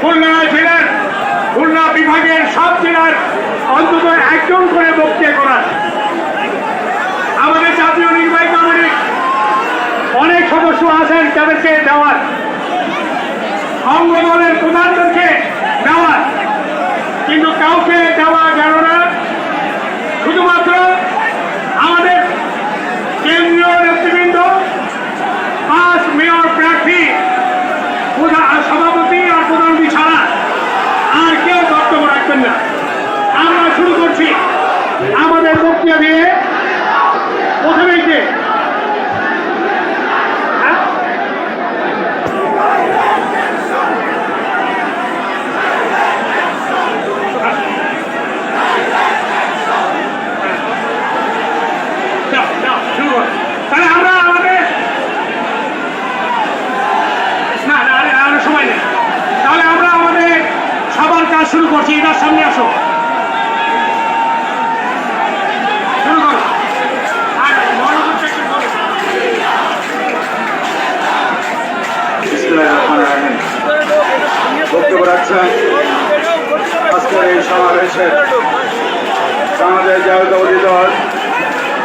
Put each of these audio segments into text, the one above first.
খুলনা জেলার, খুলনা বিভাগের সব জেলার অন্তত একজন করে বক্তৃতা করার। আমাদের জাতীয় নির্বাহী কমিটির অনেক সদস্য আছেন তাদেরকে দেওয়ার। সংগঠনের প্রধানদেরকে শুরু করছি, এটার সামনে আসো। বক্তব্য রাখছেন আজকের এই সমাবেশে বাংলাদেশ জাতীয়তাবাদী দল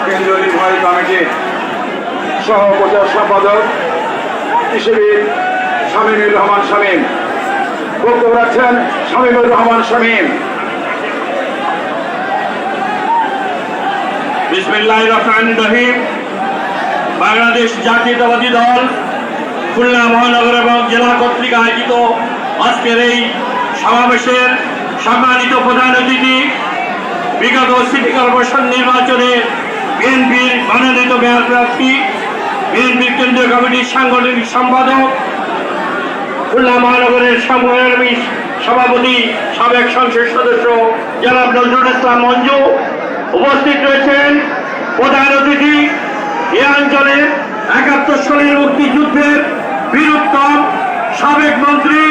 কেন্দ্রীয় নির্বাহী কমিটি সহ প্রচার সম্পাদক কৃষিবিদ শামীমুর রহমান শামীম। বক্তব্য রাখছেন শামীমুর রহমান শামীম। বাংলাদেশ জাতীয়তাবাদী দল খুলনা মহানগর এবং জেলা কর্তৃক আয়োজিত আজকের এই সমাবেশের সম্মানিত প্রধান অতিথি, বিগত সিটি কর্পোরেশন নির্বাচনে বিএনপির মনোনীত মেয়র প্রার্থী, বিএনপির কেন্দ্রীয় কমিটির সাংগঠনিক সম্পাদক খুলনা মহানগরের সংগ্রামী সভাপতি, সাবেক সংসদ সদস্য জনাব নজরুল ইসলাম মঞ্জু উপস্থিত রয়েছেন। প্রধান অতিথি, এ অঞ্চলের একাত্তর সালের মুক্তিযুদ্ধের বীরুত্তম সাবেক মন্ত্রী,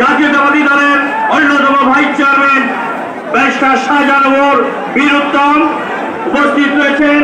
জাতীয়তাবাদী দলের অন্যতম vice chairman barrister Shahjahan Bir Uttom উপস্থিত রয়েছেন।